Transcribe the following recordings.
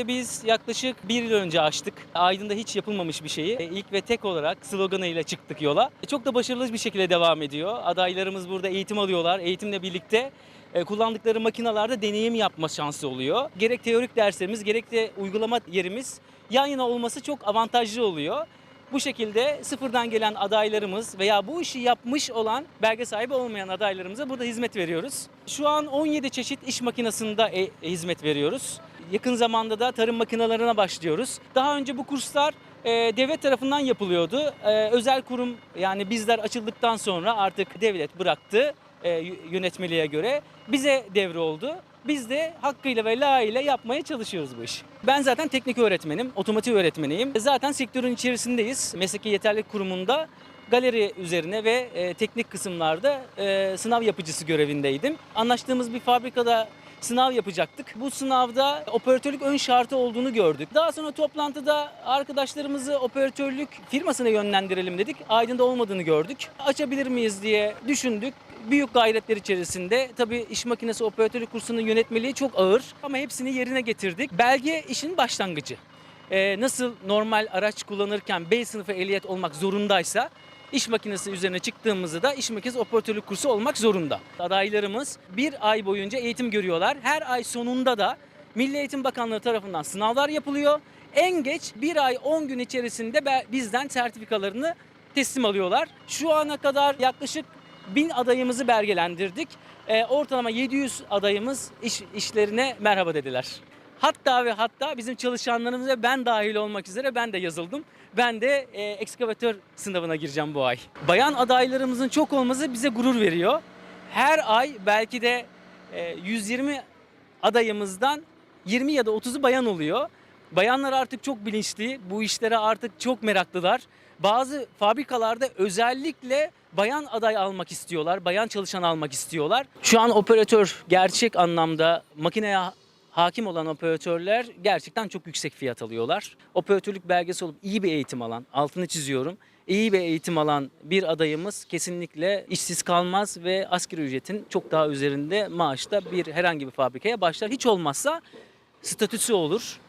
Burayı biz yaklaşık bir yıl önce açtık. Aydın'da hiç yapılmamış bir şeyi e, ilk ve tek olarak sloganıyla çıktık yola. E, Çok da başarılı bir şekilde devam ediyor. Adaylarımız burada eğitim alıyorlar. Eğitimle birlikte e, kullandıkları makinalarda deneyim yapma şansı oluyor. Gerek teorik derslerimiz gerek de uygulama yerimiz yan yana olması çok avantajlı oluyor. Bu şekilde sıfırdan gelen adaylarımız veya bu işi yapmış olan belge sahibi olmayan adaylarımıza burada hizmet veriyoruz. Şu an 17 çeşit iş makinesinde e- hizmet veriyoruz. Yakın zamanda da tarım makinalarına başlıyoruz. Daha önce bu kurslar e, devlet tarafından yapılıyordu. E, özel kurum yani bizler açıldıktan sonra artık devlet bıraktı e, yönetmeliğe göre. Bize devre oldu. Biz de hakkıyla ve layığıyla yapmaya çalışıyoruz bu işi. Ben zaten teknik öğretmenim, otomotiv öğretmeniyim. Zaten sektörün içerisindeyiz. Mesleki Yeterlilik Kurumu'nda galeri üzerine ve teknik kısımlarda sınav yapıcısı görevindeydim. Anlaştığımız bir fabrikada sınav yapacaktık. Bu sınavda operatörlük ön şartı olduğunu gördük. Daha sonra toplantıda arkadaşlarımızı operatörlük firmasına yönlendirelim dedik. Aydın'da olmadığını gördük. Açabilir miyiz diye düşündük. Büyük gayretler içerisinde tabii iş makinesi operatörlük kursunun yönetmeliği çok ağır ama hepsini yerine getirdik. Belge işin başlangıcı. Ee, nasıl normal araç kullanırken B sınıfı ehliyet olmak zorundaysa iş makinesi üzerine çıktığımızda da iş makinesi operatörlük kursu olmak zorunda. Adaylarımız bir ay boyunca eğitim görüyorlar. Her ay sonunda da Milli Eğitim Bakanlığı tarafından sınavlar yapılıyor. En geç bir ay 10 gün içerisinde bizden sertifikalarını teslim alıyorlar. Şu ana kadar yaklaşık 1000 adayımızı belgelendirdik. Ee, ortalama 700 adayımız iş, işlerine merhaba dediler. Hatta ve hatta bizim çalışanlarımız ve ben dahil olmak üzere ben de yazıldım. Ben de e, ekskavatör sınavına gireceğim bu ay. Bayan adaylarımızın çok olması bize gurur veriyor. Her ay belki de e, 120 adayımızdan 20 ya da 30'u bayan oluyor. Bayanlar artık çok bilinçli, bu işlere artık çok meraklılar. Bazı fabrikalarda özellikle bayan aday almak istiyorlar, bayan çalışan almak istiyorlar. Şu an operatör gerçek anlamda makineye hakim olan operatörler gerçekten çok yüksek fiyat alıyorlar. Operatörlük belgesi olup iyi bir eğitim alan, altını çiziyorum, iyi bir eğitim alan bir adayımız kesinlikle işsiz kalmaz ve asgari ücretin çok daha üzerinde maaşta bir herhangi bir fabrikaya başlar. Hiç olmazsa statüsü olur.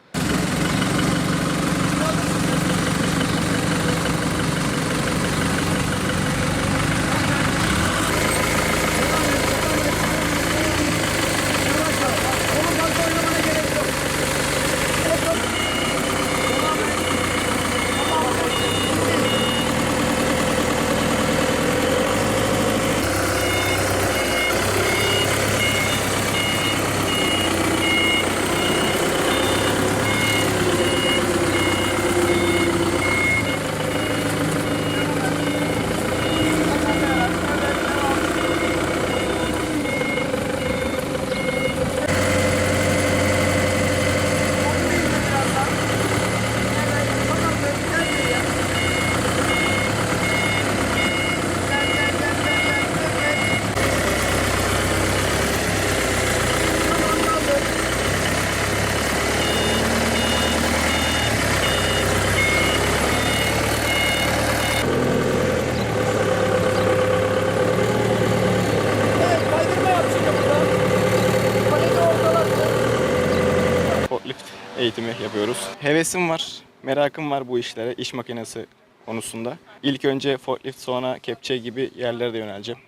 forklift eğitimi yapıyoruz. Hevesim var, merakım var bu işlere, iş makinesi konusunda. İlk önce forklift sonra kepçe gibi yerlere de yöneleceğim.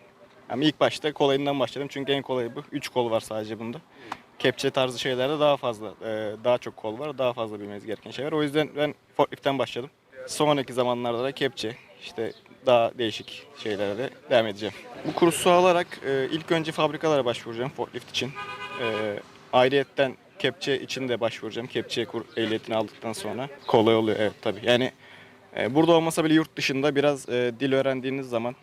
Ama ilk başta kolayından başladım çünkü en kolayı bu. Üç kol var sadece bunda. Kepçe tarzı şeylerde daha fazla, e, daha çok kol var, daha fazla bilmeniz gereken şey var. O yüzden ben forkliftten başladım. Sonraki zamanlarda da kepçe, işte daha değişik şeylere de devam edeceğim. Bu kursu alarak e, ilk önce fabrikalara başvuracağım forklift için. E, ayrıyetten kepçe için de başvuracağım. Kepçe ehliyetini aldıktan sonra kolay oluyor evet tabii. Yani e, burada olmasa bile yurt dışında biraz e, dil öğrendiğiniz zaman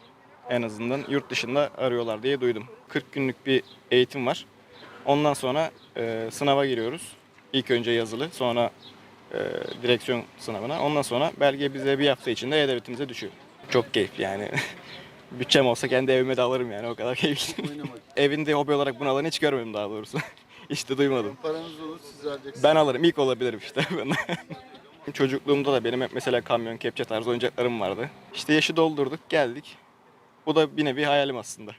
en azından yurt dışında arıyorlar diye duydum. 40 günlük bir eğitim var. Ondan sonra e, sınava giriyoruz. İlk önce yazılı, sonra e, direksiyon sınavına. Ondan sonra belge bize bir hafta içinde E-Devletimize düşüyor. Çok keyifli yani. Bütçem olsa kendi evime de alırım yani o kadar keyifli. Evinde hobi olarak bunu alan hiç görmedim daha doğrusu. de duymadım. Paranız olur siz vereceksiniz. Ben alırım. ilk olabilirim işte. Ben. Çocukluğumda da benim hep mesela kamyon, kepçe tarzı oyuncaklarım vardı. İşte yaşı doldurduk, geldik. Bu da bir nevi hayalim aslında.